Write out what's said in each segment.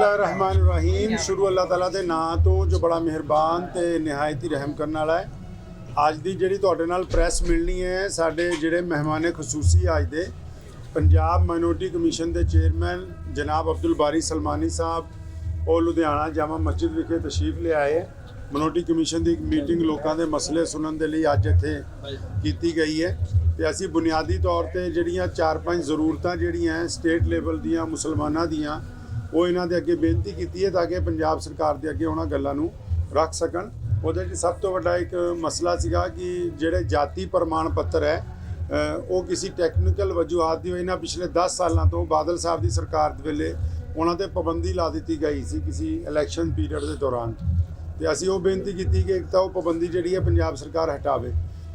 ਬਿਸਮਿਲ੍ਲਾਹਿਰਰਹਿਮਾਨਿਰਰਹੀਮ ਸ਼ੁਰੂ ਅੱਲਾਹ ਤਾਲਾ ਦੇ ਨਾਂ ਤੋਂ ਜੋ ਬੜਾ ਮਿਹਰਬਾਨ ਤੇ ਨਿਹਾਇਤੀ ਰਹਿਮ ਕਰਨ ਵਾਲਾ ਹੈ ਅੱਜ ਦੀ ਜਿਹੜੀ ਤੁਹਾਡੇ ਨਾਲ ਪ੍ਰੈਸ ਮਿਲਣੀ ਹੈ ਸਾਡੇ ਜਿਹੜੇ ਮਹਿਮਾਨੇ ਖਸੂਸੀ ਅੱਜ ਦੇ ਪੰਜਾਬ ਮਾਈਨੋਰਟੀ ਕਮਿਸ਼ਨ ਦੇ ਚੇਅਰਮੈਨ ਜਨਾਬ ਅਬਦੁਲ ਬਾਰੀ ਸਲਮਾਨੀ ਸਾਹਿਬ ਉਹ ਲੁਧਿਆਣਾ ਜਾਮਾ ਮਸਜਿਦ ਵਿਖੇ ਤਸ਼ਰੀਫ ਲਿਆਏ ਹੈ ਮਾਈਨੋਰਟੀ ਕਮਿਸ਼ਨ ਦੀ ਇੱਕ ਮੀਟਿੰਗ ਲੋਕਾਂ ਦੇ ਮਸਲੇ ਸੁਣਨ ਦੇ ਲਈ ਅੱਜ ਇੱਥੇ ਕੀਤੀ ਗਈ ਹੈ ਤੇ ਅਸੀਂ ਬੁਨਿਆਦੀ ਤੌਰ ਤੇ ਜਿਹੜੀਆਂ ਚਾਰ ਪੰਜ ਜ਼ਰੂਰਤਾਂ ਜਿਹੜੀਆਂ ਸਟੇਟ ਲੈਵਲ ਦੀਆਂ ਮੁਸਲਮਾਨਾਂ ਦੀਆਂ ਉਹ ਇਹਨਾਂ ਦੇ ਅੱਗੇ ਬੇਨਤੀ ਕੀਤੀ ਹੈ ਤਾਂ ਕਿ ਪੰਜਾਬ ਸਰਕਾਰ ਦੇ ਅੱਗੇ ਉਹਨਾਂ ਗੱਲਾਂ ਨੂੰ ਰੱਖ ਸਕਣ। ਉਹਦੇ 'ਚ ਸਭ ਤੋਂ ਵੱਡਾ ਇੱਕ ਮਸਲਾ ਸੀਗਾ ਕਿ ਜਿਹੜੇ ਜਾਤੀ ਪ੍ਰਮਾਣ ਪੱਤਰ ਹੈ ਉਹ ਕਿਸੇ ਟੈਕਨੀਕਲ ਵਜੂਹਾਤ ਦੀ ਇਹਨਾਂ ਪਿਛਲੇ 10 ਸਾਲਾਂ ਤੋਂ ਬਾਦਲ ਸਾਹਿਬ ਦੀ ਸਰਕਾਰ ਦੇ ਵੇਲੇ ਉਹਨਾਂ ਤੇ ਪਾਬੰਦੀ ਲਾ ਦਿੱਤੀ ਗਈ ਸੀ ਕਿਸੇ ਇਲੈਕਸ਼ਨ ਪੀਰੀਅਡ ਦੇ ਦੌਰਾਨ। ਤੇ ਅਸੀਂ ਉਹ ਬੇਨਤੀ ਕੀਤੀ ਕਿ ਇੱਕ ਤਾਂ ਉਹ ਪਾਬੰਦੀ ਜਿਹੜੀ ਹੈ ਪੰਜਾਬ ਸਰਕਾਰ ਹਟਾਵੇ।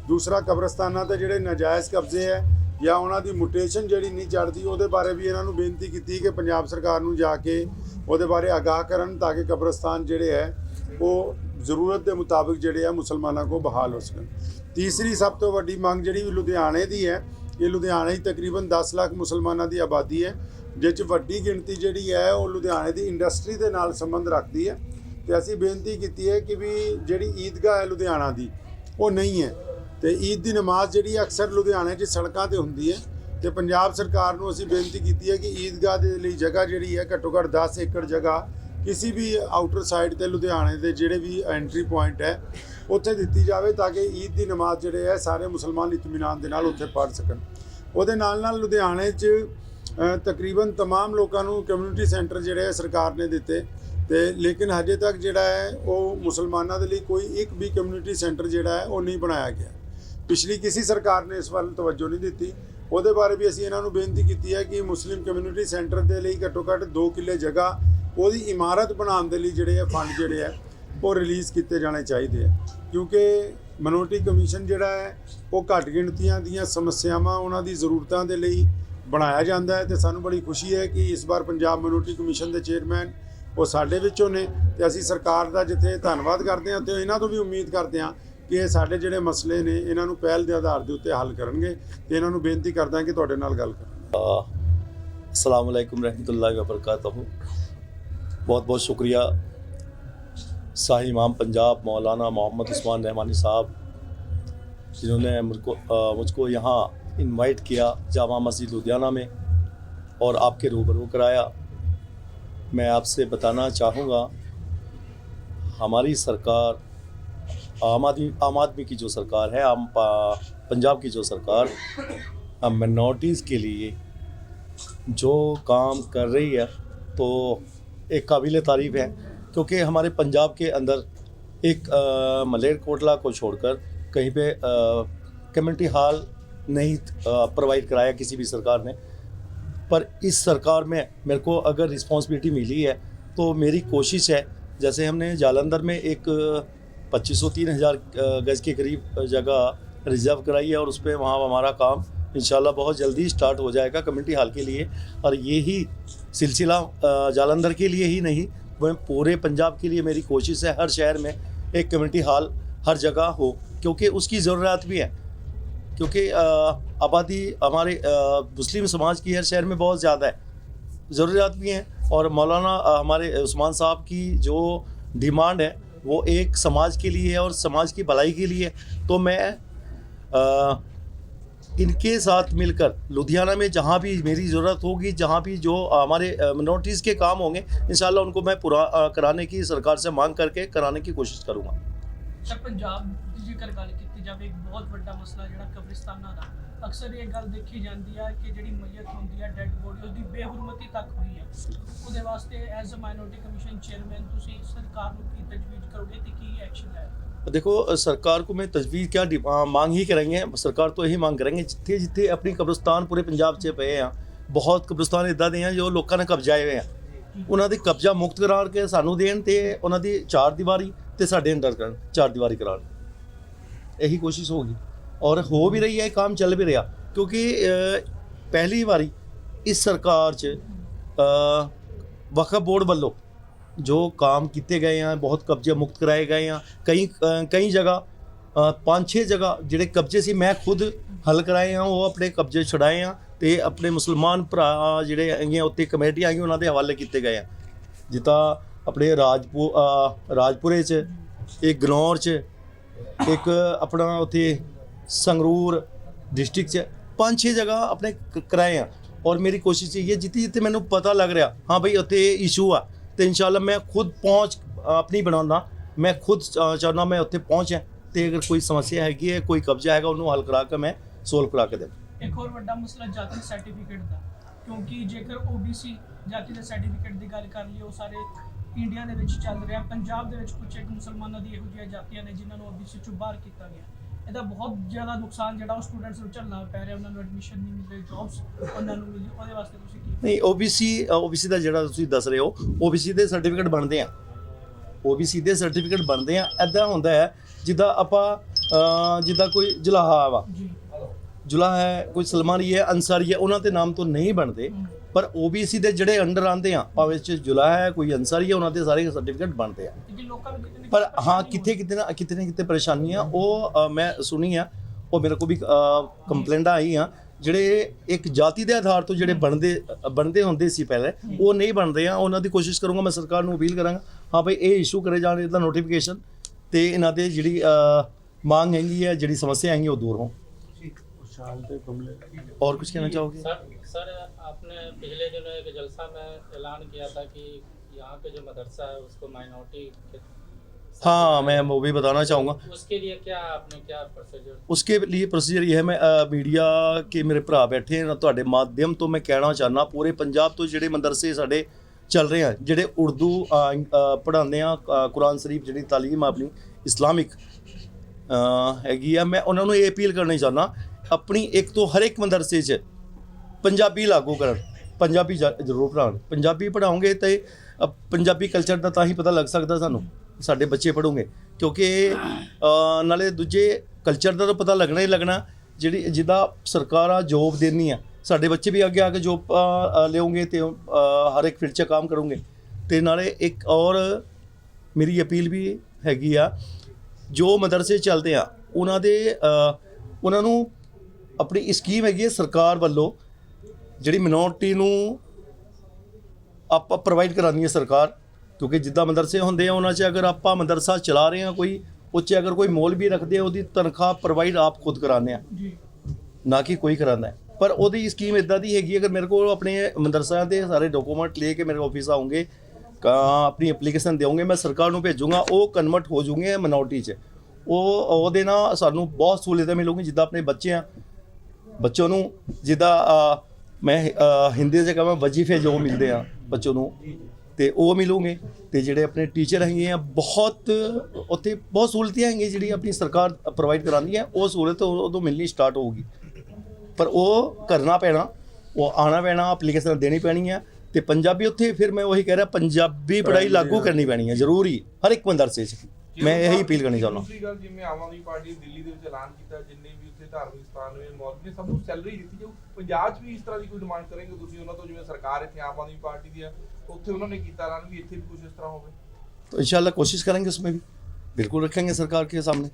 ਦੂਸਰਾ, ਕਬਰਸਤਾਨਾਂ ਤੇ ਜਿਹੜੇ ਨਾਜਾਇਜ਼ ਕਬਜ਼ੇ ਹੈ ਜਾਂ ਉਹਨਾਂ ਦੀ ਮੋਟੇਸ਼ਨ ਜਿਹੜੀ ਨਹੀਂ ਚੜਦੀ ਉਹਦੇ ਬਾਰੇ ਵੀ ਇਹਨਾਂ ਨੂੰ ਬੇਨਤੀ ਕੀਤੀ ਕਿ ਪੰਜਾਬ ਸਰਕਾਰ ਨੂੰ ਜਾ ਕੇ ਉਹਦੇ ਬਾਰੇ ਆਗਾਹ ਕਰਨ ਤਾਂ ਕਿ ਕਬਰਸਤਾਨ ਜਿਹੜੇ ਹੈ, ਉਹ ਜ਼ਰੂਰਤ ਦੇ ਮੁਤਾਬਿਕ ਜਿਹੜੇ ਆ ਮੁਸਲਮਾਨਾਂ ਕੋ ਬਹਾਲ ਹੋ ਸਕਣ। ਤੀਸਰੀ ਸਭ ਤੋਂ ਵੱਡੀ ਮੰਗ ਜਿਹੜੀ ਵੀ ਲੁਧਿਆਣੇ ਦੀ ਹੈ, ਇਹ ਲੁਧਿਆਣੇ ਹੀ ਤਕਰੀਬਨ 10 ਲੱਖ ਮੁਸਲਮਾਨਾਂ ਦੀ ਆਬਾਦੀ ਹੈ ਜਿਸ 'ਚ ਵੱਡੀ ਗਿਣਤੀ ਜਿਹੜੀ ਹੈ, ਉਹ ਲੁਧਿਆਣੇ ਦੀ ਇੰਡਸਟਰੀ ਦੇ ਨਾਲ ਸੰਬੰਧ ਰੱਖਦੀ ਹੈ। ਤੇ ਅਸੀਂ ਬੇਨਤੀ ਕੀਤੀ ਹੈ ਕਿ ਵੀ ਜਿਹੜੀ ਈਦਗਾਹ ਹੈ ਲੁਧਿਆਣਾ ਦੀ, ਉਹ ਨਹੀਂ ਹੈ। ਤੇ ਈਦ ਦੀ ਨਮਾਜ਼ ਜਿਹੜੀ ਹੈ ਅਕਸਰ ਲੁਧਿਆਣੇ 'ਚ ਸੜਕਾਂ ਤੇ ਹੁੰਦੀ ਹੈ ਤੇ ਪੰਜਾਬ ਸਰਕਾਰ ਨੂੰ ਅਸੀਂ ਬੇਨਤੀ ਕੀਤੀ ਹੈ ਕਿ ਈਦਗਾਹ ਦੇ ਲਈ ਜਗ੍ਹਾ ਜਿਹੜੀ ਹੈ ਘੱਟੋ ਘੱਟ 10 ਏਕੜ ਜਗ੍ਹਾ ਕਿਸੇ ਵੀ ਆਊਟਰ ਸਾਈਡ ਤੇ ਲੁਧਿਆਣੇ ਦੇ ਜਿਹੜੇ ਵੀ ਐਂਟਰੀ ਪੁਆਇੰਟ ਹੈ ਉੱਥੇ ਦਿੱਤੀ ਜਾਵੇ ਤਾਂ ਕਿ ਈਦ ਦੀ ਨਮਾਜ਼ ਜਿਹੜੇ ਹੈ ਸਾਰੇ ਮੁਸਲਮਾਨ ਇਤਮੀਨਾਨ ਦੇ ਨਾਲ ਉੱਥੇ ਪੜ੍ਹ ਸਕਣ ਉਹਦੇ ਨਾਲ ਨਾਲ ਲੁਧਿਆਣੇ 'ਚ ਅ, ਤਕਰੀਬਨ तमाम ਲੋਕਾਂ ਨੂੰ ਕਮਿਊਨਿਟੀ ਸੈਂਟਰ ਜਿਹੜੇ ਹੈ ਸਰਕਾਰ ਨੇ ਦਿੱਤੇ ਤੇ ਲੇਕਿਨ ਹਜੇ ਤੱਕ ਜਿਹੜਾ ਹੈ ਉਹ ਮੁਸਲਮਾਨਾਂ ਦੇ ਲਈ ਕੋਈ ਇੱਕ ਵੀ ਕਮਿਊਨਿਟੀ ਸੈਂਟਰ ਜਿਹੜਾ ਹੈ ਉਹ ਨਹੀਂ ਬਣਾਇਆ ਗਿਆ ਪਿਛਲੀ ਕਿਸੇ ਸਰਕਾਰ ਨੇ ਇਸ ਵੱਲ ਤਵੱਜੋ ਨਹੀਂ ਦਿੱਤੀ। ਉਹਦੇ ਬਾਰੇ ਵੀ ਅਸੀਂ ਇਹਨਾਂ ਨੂੰ ਬੇਨਤੀ ਕੀਤੀ ਹੈ ਕਿ ਮੁਸਲਿਮ ਕਮਿਊਨਿਟੀ ਸੈਂਟਰ ਦੇ ਲਈ ਘੱਟੋ ਘੱਟ 2 ਕਿੱਲੇ ਜਗ੍ਹਾ ਉਹਦੀ ਇਮਾਰਤ ਬਣਾਉਣ ਦੇ ਲਈ ਜਿਹੜੇ ਆ ਫੰਡ ਜਿਹੜੇ ਆ, ਉਹ ਰਿਲੀਜ਼ ਕੀਤੇ ਜਾਣੇ ਚਾਹੀਦੇ ਆ। ਕਿਉਂਕਿ ਮਿਨੋਰਟੀ ਕਮਿਸ਼ਨ ਜਿਹੜਾ ਹੈ, ਉਹ ਘੱਟ ਗਿਣਤੀਆਂ ਦੀਆਂ ਸਮੱਸਿਆਵਾਂ ਉਹਨਾਂ ਦੀ ਜ਼ਰੂਰਤਾਂ ਦੇ ਲਈ ਬਣਾਇਆ ਜਾਂਦਾ ਹੈ ਤੇ ਸਾਨੂੰ ਬੜੀ ਖੁਸ਼ੀ ਹੈ ਕਿ ਇਸ ਵਾਰ ਪੰਜਾਬ ਮਿਨੋਰਟੀ ਕਮਿਸ਼ਨ ਦੇ ਚੇਅਰਮੈਨ ਉਹ ਸਾਡੇ ਵਿੱਚੋਂ ਨੇ ਤੇ ਅਸੀਂ ਸਰਕਾਰ ਦਾ ਜਿੱਥੇ ਧੰਨਵਾਦ ਕਰਦੇ ਹਾਂ ਤੇ ਇਹਨਾਂ ਤੋਂ ਵੀ ਉਮੀਦ ਕਰਦੇ ਹਾਂ ਕਿ ਇਹ ਸਾਡੇ ਜਿਹੜੇ ਮਸਲੇ ਨੇ ਇਹਨਾਂ ਨੂੰ ਪਹਿਲ ਦੇ ਆਧਾਰ ਦੇ ਉੱਤੇ ਹੱਲ ਕਰਨਗੇ ਤੇ ਇਹਨਾਂ ਨੂੰ ਬੇਨਤੀ ਕਰਦਾ ਕਿ ਤੁਹਾਡੇ ਨਾਲ ਗੱਲ ਕਰਨ अस्सलाम वालेकुम रहमतुल्लाहि व बरकातहू बहुत बहुत शुक्रिया शाही इमाम पंजाब मौलाना मोहम्मद उस्मान रहमानी साहब जिन्होंने मुझको अ, मुझको यहाँ इनवाइट किया जामा मस्जिद लुधियाना में और आपके रूबरू कराया मैं आपसे बताना चाहूँगा हमारी सरकार आम आदमी आम आदमी की जो सरकार है, आम पंजाब की जो सरकार मिनॉरिटीज़ के लिए जो काम कर रही है तो एक काबिल तारीफ़ है, क्योंकि हमारे पंजाब के अंदर एक मलेरकोटला को छोड़कर कहीं पे कम्युनिटी हॉल नहीं प्रोवाइड कराया किसी भी सरकार ने। पर इस सरकार में मेरे को अगर रिस्पॉन्सिबिलिटी मिली है तो मेरी कोशिश है, जैसे हमने जालंधर में एक पच्चीस सौ तीन हज़ार गज के करीब जगह रिज़र्व कराई है और उस पर वहाँ, हमारा काम इंशाल्लाह बहुत जल्दी स्टार्ट हो जाएगा कम्युनिटी हॉल के लिए। और यही सिलसिला जालंधर के लिए ही नहीं, वह पूरे पंजाब के लिए मेरी कोशिश है, हर शहर में एक कम्युनिटी हॉल, हर जगह हो, क्योंकि उसकी ज़रूरत भी है। क्योंकि आबादी हमारे मुस्लिम समाज की हर शहर में बहुत ज़्यादा है, ज़रूरियात भी हैं। और मौलाना हमारे उस्मान साहब की जो डिमांड है वो एक समाज के लिए है और समाज की भलाई के लिए है। तो मैं अ, इनके साथ मिलकर लुधियाना में जहाँ भी मेरी ज़रूरत होगी जहाँ भी जो हमारे मिनोरिटीज़ के काम होंगे इंशाल्लाह उनको मैं पूरा अ, कराने की सरकार से मांग करके कराने की कोशिश करूँगा ਤਾਂ ਪੰਜਾਬ ਦੀ ਜੇਕਰ ਗੱਲ ਕੀਤੀ ਜਾਵੇ ਇੱਕ ਬਹੁਤ ਵੱਡਾ ਮਸਲਾ ਜਿਹੜਾ ਕਬਰਿਸਤਾਨਾਂ ਦਾ ਅਕਸਰ ਇਹ ਗੱਲ ਦੇਖੀ ਜਾਂਦੀ ਆ ਕਿ ਜਿਹੜੀ ਮਈਤ ਹੁੰਦੀ ਆ ਡੈੱਡ ਬੋਡੀ ਉਹਦੀ ਬੇਹੁਰਮਤੀ ਤੱਕ ਹੋਈ ਹੈ ਉਹਦੇ ਵਾਸਤੇ as a minority commission chairman ਤੁਸੀਂ ਸਰਕਾਰ ਨੂੰ ਕੀ ਤਜਵੀਜ਼ ਕਰੋਗੇ ਤੇ ਕੀ ਐਕਸ਼ਨ ਹੈ देखो सरकार को मैं तजवीज़ क्या डि- आ, मांग ही करेंगे सरकार तो यही मांग करेंगे जिथे जिथे अपनी ਕਬਰਸਤਾਨ ਪੂਰੇ ਪੰਜਾਬ 'ਚ ਪਏ ਆ ਬਹੁਤ ਕਬਰਸਤਾਨ ਇਦਾਂ ਦੇ ਆ ਜੋ ਲੋਕਾਂ ਨੇ ਕਬਜ਼ਾਏ ਹੋਏ ਆ ਉਹਨਾਂ ਦੀ ਕਬਜ਼ਾ ਮੁਕਤ ਕਰਾ ਕੇ ਸਾਨੂੰ ਦੇਣ ਤੇ ਉਹਨਾਂ ਦੀ ਚਾਰ ਦੀਵਾਰੀ ਤੇ ਸਾਡੇ ਅੰਡਰ ਕਰਨ ਚਾਰ ਦੀਵਾਰੀ ਕਰਾਉਣ ਇਹੀ ਕੋਸ਼ਿਸ਼ ਹੋਗੀ ਔਰ ਹੋ ਵੀ ਰਹੀ ਹੈ ਇਹ ਕੰਮ ਚੱਲ ਵੀ ਰਿਹਾ। ਕਿਉਂਕਿ ਪਹਿਲੀ ਵਾਰੀ ਇਸ ਸਰਕਾਰ 'ਚ ਅ, ਵਕਫ ਬੋਰਡ ਵੱਲੋਂ ਜੋ ਕੰਮ ਕੀਤੇ ਗਏ ਆ ਬਹੁਤ ਕਬਜ਼ੇ ਮੁਕਤ ਕਰਾਏ ਗਏ ਆ ਕਈ ਕਈ ਜਗ੍ਹਾ ਪੰਜ ਛੇ ਜਗ੍ਹਾ ਜਿਹੜੇ ਕਬਜ਼ੇ ਸੀ ਮੈਂ ਖੁਦ ਹੱਲ ਕਰਾਏ ਆ ਉਹ ਆਪਣੇ ਕਬਜ਼ੇ ਛੁਡਾਏ ਆ ਤੇ ਆਪਣੇ ਮੁਸਲਮਾਨ ਭਰਾ ਜਿਹੜੇ ਹੈਗੇ ਆ ਉੱਤੇ ਕਮੇਟੀਆਂ ਆਈਆਂ ਉਹਨਾਂ ਦੇ ਹਵਾਲੇ ਕੀਤੇ ਗਏ ਆ। ਜਿੱਦਾਂ ਆਪਣੇ ਰਾਜਪੂ ਰਾਜਪੁਰੇ ਚ ਇੱਕ ਗਨੌਰ ਚ ਇੱਕ ਆਪਣਾ ਉੱਥੇ ਸੰਗਰੂਰ ਡਿਸਟ੍ਰਿਕਟ ਚ ਪੰਜ ਛੇ ਜਗ੍ਹਾ ਆਪਣੇ ਕਰਾਏ ਆ। ਔਰ ਮੇਰੀ ਕੋਸ਼ਿਸ਼ ਇਹ ਹੈ ਜਿੱਥੇ ਜਿੱਥੇ ਮੈਨੂੰ ਪਤਾ ਲੱਗ ਰਿਹਾ ਹਾਂ ਭਈ ਉੱਥੇ ਇਸ਼ੂ ਆ ਤੇ ਇਨਸ਼ਾਅੱਲਾ ਮੈਂ ਖੁਦ ਪਹੁੰਚ ਆਪਣੀ ਬਣਾਉਂਦਾ। ਮੈਂ ਖੁਦ ਅ, ਮੈਂ ਉੱਥੇ ਪਹੁੰਚਾਂ ਤੇ ਅਗਰ ਕੋਈ ਸਮੱਸਿਆ ਹੈਗੀ ਹੈ ਕੋਈ ਕਬਜ਼ਾ ਹੈਗਾ ਉਹਨੂੰ ਹੱਲ ਕਰਾ ਕੇ ਮੈਂ ਸੋਲਵ ਕਰਾ ਕੇ ਦੇਵਾਂ। ਇੱਕ ਹੋਰ ਵੱਡਾ ਮਸਲਾ ਜਾਤੀ ਸਰਟੀਫਿਕੇਟ ਦਾ ਕਿਉਂਕਿ ਜੇਕਰ OBC ਜਾਤੀ ਦੇ ਸਰਟੀਫਿਕੇਟ ਦੀ ਗੱਲ ਕਰ ਲਈ ਉਹ ਸਾਰੇ ਇੰਡੀਆ ਦੇ ਵਿੱਚ ਚੱਲ ਰਿਹਾ ਪੰਜਾਬ ਦੇ ਵਿੱਚ ਕੁਝ ਇੱਕ ਮੁਸਲਮਾਨਾਂ ਦੀ ਇਹੋ ਜਿਹੀਆਂ ਜਾਤੀਆਂ ਨੇ ਜਿਨ੍ਹਾਂ ਨੂੰ OBC ਚੋਂ ਬਾਹਰ ਕੀਤਾ ਗਿਆ। ਇਹਦਾ ਬਹੁਤ ਜ਼ਿਆਦਾ ਨੁਕਸਾਨ ਜਿਹੜਾ ਉਹ ਸਟੂਡੈਂਟਸ ਨੂੰ ਝੱਲਣਾ ਪੈ ਰਿਹਾ ਉਹਨਾਂ ਨੂੰ ਐਡਮਿਸ਼ਨ ਨਹੀਂ ਮਿਲ ਰਹੀ ਜੌਬਸ ਉਹਨਾਂ ਨੂੰ ਮਿਲ ਉਹਦੇ ਵਾਸਤੇ ਤੁਸੀਂ ਕੀ ਨਹੀਂ OBC OBC ਦਾ ਜਿਹੜਾ ਤੁਸੀਂ ਦੱਸ ਰਹੇ ਹੋ OBC ਦੇ ਸਰਟੀਫਿਕੇਟ ਬਣਦੇ ਆ। OBC ਦੇ ਸਰਟੀਫਿਕੇਟ ਬਣਦੇ ਆ। ਐਦਾਂ ਹੁੰਦਾ ਹੈ ਜਿੱਦਾਂ ਆਪਾਂ ਜਿੱਦਾਂ ਕੋਈ ਜੁਲਾਹਾ ਵਾ ਜੀ ਜੁਲਾਹਾ ਹੈ ਕੋਈ ਸਲਮਾਨੀ ਹੈ ਅਨਸਾਰੀ ਹੈ ਉਹਨਾਂ ਦੇ ਨਾਮ ਤੋਂ ਨਹੀਂ ਬਣਦੇ। ਪਰ OBC ਦੇ ਜਿਹੜੇ ਅੰਡਰ ਆਉਂਦੇ ਆ ਭਾਵੇਂ ਚ ਜੁਲਾਹਾ ਹੈ ਕੋਈ ਅਨਸਾਰੀ ਹੈ ਉਹਨਾਂ ਦੇ ਸਾਰੇ ਸਰਟੀਫਿਕੇਟ ਬਣਦੇ ਆ। ਪਰ ਹਾਂ ਪਰੇਸ਼ਾਨੀ ਕਿਤੇ ਨਾ ਕਿਤੇ ਨਾ ਕਿਤੇ ਪਰੇਸ਼ਾਨੀਆਂ ਉਹ ਮੈਂ ਸੁਣੀ ਆ ਉਹ ਮੇਰੇ ਕੋਲ ਵੀ ਕੰਪਲੇਂਟਾਂ ਆਈ ਆ। ਜਿਹੜੇ ਇੱਕ ਜਾਤੀ ਦੇ ਆਧਾਰ ਤੋਂ ਜਿਹੜੇ ਬਣਦੇ ਬਣਦੇ ਹੁੰਦੇ ਸੀ ਪਹਿਲੇ ਉਹ ਨਹੀਂ ਬਣਦੇ ਆ। ਉਹਨਾਂ ਦੀ ਕੋਸ਼ਿਸ਼ ਕਰੂੰਗਾ ਮੈਂ ਸਰਕਾਰ ਨੂੰ ਅਪੀਲ ਕਰਾਂਗਾ। ਹਾਂ ਭਾਈ ਇਹ ਇਸ਼ੂ ਕਰੇ ਜਾਣ ਇਹਦਾ ਨੋਟੀਫਿਕੇਸ਼ਨ ਤੇ ਇਹਨਾਂ ਦੇ ਜਿਹੜੀ ਮੰਗ ਹੈਗੀ ਹੈ ਜਿਹੜੀ ਸਮੱਸਿਆ ਹੈਗੀ ਉਹ ਦੂਰ ਹੋ और कुछ कहना चाहोगे सर सर आपने पिछले दिनों एक जलसा में ऐलान किया था कि यहाँ पे जो मदरसा है उसको माइनॉरिटी हाँ मैं वो भी बताना चाहूँगा उसके लिए क्या आपने क्या प्रोसीजर उसके लिए प्रोसीजर ये है मैं ਅ, ਮੀਡੀਆ ਕੇ ਮੇਰੇ ਭਰਾ ਬੈਠੇ ਨੇ ਤੁਹਾਡੇ ਮਾਧਿਅਮ ਤੋਂ ਮੈਂ ਕਹਿਣਾ ਚਾਹਨਾ ਪੂਰੇ ਪੰਜਾਬ ਤੋਂ ਜਿਹੜੇ ਮਦਰਸੇ ਸਾਡੇ ਚੱਲ ਰਹੇ ਆ ਜਿਹੜੇ ਉਰਦੂ ਪੜ੍ਹਾਉਂਦੇ ਆ ਅ, ਕੁਰਾਨ ਸ਼ਰੀਫ ਜਿਹੜੀ ਤਾਲੀਮ ਆ ਆਪਣੀ ਇਸਲਾਮਿਕ ਅ, ਹੈਗੀ ਆ ਮੈਂ ਉਹਨਾਂ ਨੂੰ ਇਹ ਅਪੀਲ ਕਰਨੀ ਚਾਹਨਾ ਆਪਣੀ ਇੱਕ ਤੋਂ ਹਰ ਇੱਕ ਮਦਰਸੇ 'ਚ ਪੰਜਾਬੀ ਲਾਗੂ ਕਰਨ, ਪੰਜਾਬੀ ਜ਼ਰੂਰ ਪੜ੍ਹਾਉਣ। ਪੰਜਾਬੀ ਪੜ੍ਹਾਓਗੇ ਤੇ ਪੰਜਾਬੀ ਕਲਚਰ ਦਾ ਤਾਂ ਹੀ ਪਤਾ ਲੱਗ ਸਕਦਾ ਸਾਨੂੰ, ਸਾਡੇ ਬੱਚੇ ਪੜ੍ਹੋਗੇ। ਕਿਉਂਕਿ ਨਾਲੇ ਦੂਜੇ ਕਲਚਰ ਦਾ ਤਾਂ ਪਤਾ ਲੱਗਣਾ ਹੀ ਲੱਗਣਾ, ਜਿਹੜੀ ਜਿੱਦਾਂ ਸਰਕਾਰਾਂ ਜੋਬ ਦੇਣੀ ਆ, ਸਾਡੇ ਬੱਚੇ ਵੀ ਅੱਗੇ ਆ ਕੇ ਜੋਬ ਲਿਆਉਂਗੇ ਤੇ ਹਰ ਇੱਕ ਫੀਲਡ 'ਚ ਕੰਮ ਕਰੋਗੇ। ਤੇ ਨਾਲੇ ਇੱਕ ਔਰ ਮੇਰੀ ਅਪੀਲ ਵੀ ਹੈਗੀ ਆ, ਜੋ ਮਦਰਸੇ ਚੱਲਦੇ ਆ, ਉਹਨਾਂ ਦੇ ਉਹਨਾਂ ਨੂੰ ਆਪਣੀ ਸਕੀਮ ਹੈਗੀ ਹੈ ਸਰਕਾਰ ਵੱਲੋਂ ਜਿਹੜੀ ਮਿਨੋਰਟੀ ਨੂੰ ਆਪਾਂ ਪ੍ਰੋਵਾਈਡ ਕਰਾਉਣੀ ਹੈ ਸਰਕਾਰ ਕਿਉਂਕਿ ਜਿੱਦਾਂ ਮਦਰਸੇ ਹੁੰਦੇ ਆ ਉਹਨਾਂ 'ਚ ਅਗਰ ਆਪਾਂ ਮਦਰਸਾ ਚਲਾ ਰਹੇ ਹਾਂ ਕੋਈ ਉਹ 'ਚ ਅਗਰ ਕੋਈ ਮੌਲਵੀ ਰੱਖਦੇ ਆ ਉਹਦੀ ਤਨਖਾਹ ਪ੍ਰੋਵਾਈਡ ਆਪ ਖੁਦ ਕਰਾਉਂਦੇ ਆ। ਜੀ। ਨਾ ਕਿ ਕੋਈ ਕਰਾਉਂਦਾ। ਹੈ। ਪਰ ਉਹਦੀ ਸਕੀਮ ਇਦਾਂ ਦੀ ਹੈਗੀ ਅਗਰ ਮੇਰੇ ਕੋਲ ਆਪਣੇ ਮਦਰਸਿਆਂ ਦੇ ਸਾਰੇ ਡਾਕੂਮੈਂਟ ਲੈ ਕੇ ਮੇਰੇ ਆਫਿਸ ਆਉਂਗੇ ਕਾ ਆਪਣੀ ਐਪਲੀਕੇਸ਼ਨ ਦੇਵਾਂਗੇ ਮੈਂ ਸਰਕਾਰ ਨੂੰ ਭੇਜੂੰਗਾ ਉਹ ਕਨਵਰਟ ਹੋ ਜੂਗੇ ਮਿਨੋਰਟੀ 'ਚ। ਉਹ ਉਹਦੇ ਨਾਲ ਸਾਨੂੰ ਬਹੁਤ ਸਹੂਲਤਾਂ ਮਿਲੂਗੀ ਜਿੱਦਾਂ ਆਪਣੇ ਬੱਚੇ ਆ ਬੱਚੋਂ ਨੂੰ ਜਿੱਦਾਂ ਮੈਂ ਹਿੰਦੀ ਦੇ ਕਹਾਂ ਵਜੀਫੇ ਜੋ ਮਿਲਦੇ ਆ ਬੱਚੋਂ ਨੂੰ ਤੇ ਉਹ ਮਿਲੂਗੇ। ਤੇ ਜਿਹੜੇ ਆਪਣੇ ਟੀਚਰ ਹੈਗੇ ਆ ਬਹੁਤ ਉੱਥੇ ਬਹੁਤ ਸਹੂਲਤਾਂ ਹੈਗੀਆਂ ਜਿਹੜੀ ਆਪਣੀ ਸਰਕਾਰ ਪ੍ਰੋਵਾਈਡ ਕਰਾਉਂਦੀ ਹੈ ਉਹ ਸਹੂਲਤ ਉਦੋਂ ਉਦੋਂ ਮਿਲਣੀ ਸਟਾਰਟ ਹੋਊਗੀ। ਪਰ ਉਹ ਕਰਨਾ ਪੈਣਾ ਉਹ ਆਣਾ ਪੈਣਾ ਐਪਲੀਕੇਸ਼ਨ ਦੇਣੀ ਪੈਣੀ ਹੈ ਤੇ ਪੰਜਾਬੀ ਉੱਥੇ ਫਿਰ ਮੈਂ ਉਹੀ ਕਹਿ ਰਿਹਾ ਪੰਜਾਬੀ ਪੜ੍ਹਾਈ ਲਾਗੂ ਕਰਨੀ ਪੈਣੀ ਹੈ ਜ਼ਰੂਰੀ ਹਰ ਇੱਕ ਮਦਰਸੇ 'ਚ। ਮੈਂ ਇਹੀ ਅਪੀਲ ਕਰਨੀ ਚਾਹੁੰਦਾ ਦੂਸਰੀ ਗੱਲ ਜਿਵੇਂ ਆਮ ਆਦਮੀ ਪਾਰਟੀ ਨੇ ਦਿੱਲੀ ਦੇ ਵਿੱਚ ਐਲਾਨ ਕੀਤਾ ਜਿੰਨੇ ਵੀ ਉੱਥੇ ਧਾਰਮਿਕ ਸਥਾਨ ਨੇ ਮੌਲਵੀ ਨੇ ਸਭ ਨੂੰ ਸੈਲਰੀ ਦਿੱਤੀ ਜਾਊ ਪੰਜਾਬ 'ਚ ਵੀ ਇਸ ਤਰ੍ਹਾਂ ਦੀ ਕੋਈ ਡਿਮਾਂਡ ਕਰੇਂਗੇ ਤੁਸੀਂ ਉਹਨਾਂ ਤੋਂ ਜਿਵੇਂ ਸਰਕਾਰ ਇੱਥੇ ਆਮ ਆਦਮੀ ਪਾਰਟੀ ਦੀ ਹੈ ਉੱਥੇ ਉਹਨਾਂ ਨੇ ਕੀਤਾ ਐਲਾਨ ਵੀ ਇੱਥੇ ਵੀ ਕੁਝ ਇਸ ਤਰ੍ਹਾਂ ਹੋਵੇ तो इंशाल्लाह कोशिश करेंगे उसमें भी बिल्कुल रखेंगे सरकार के सामने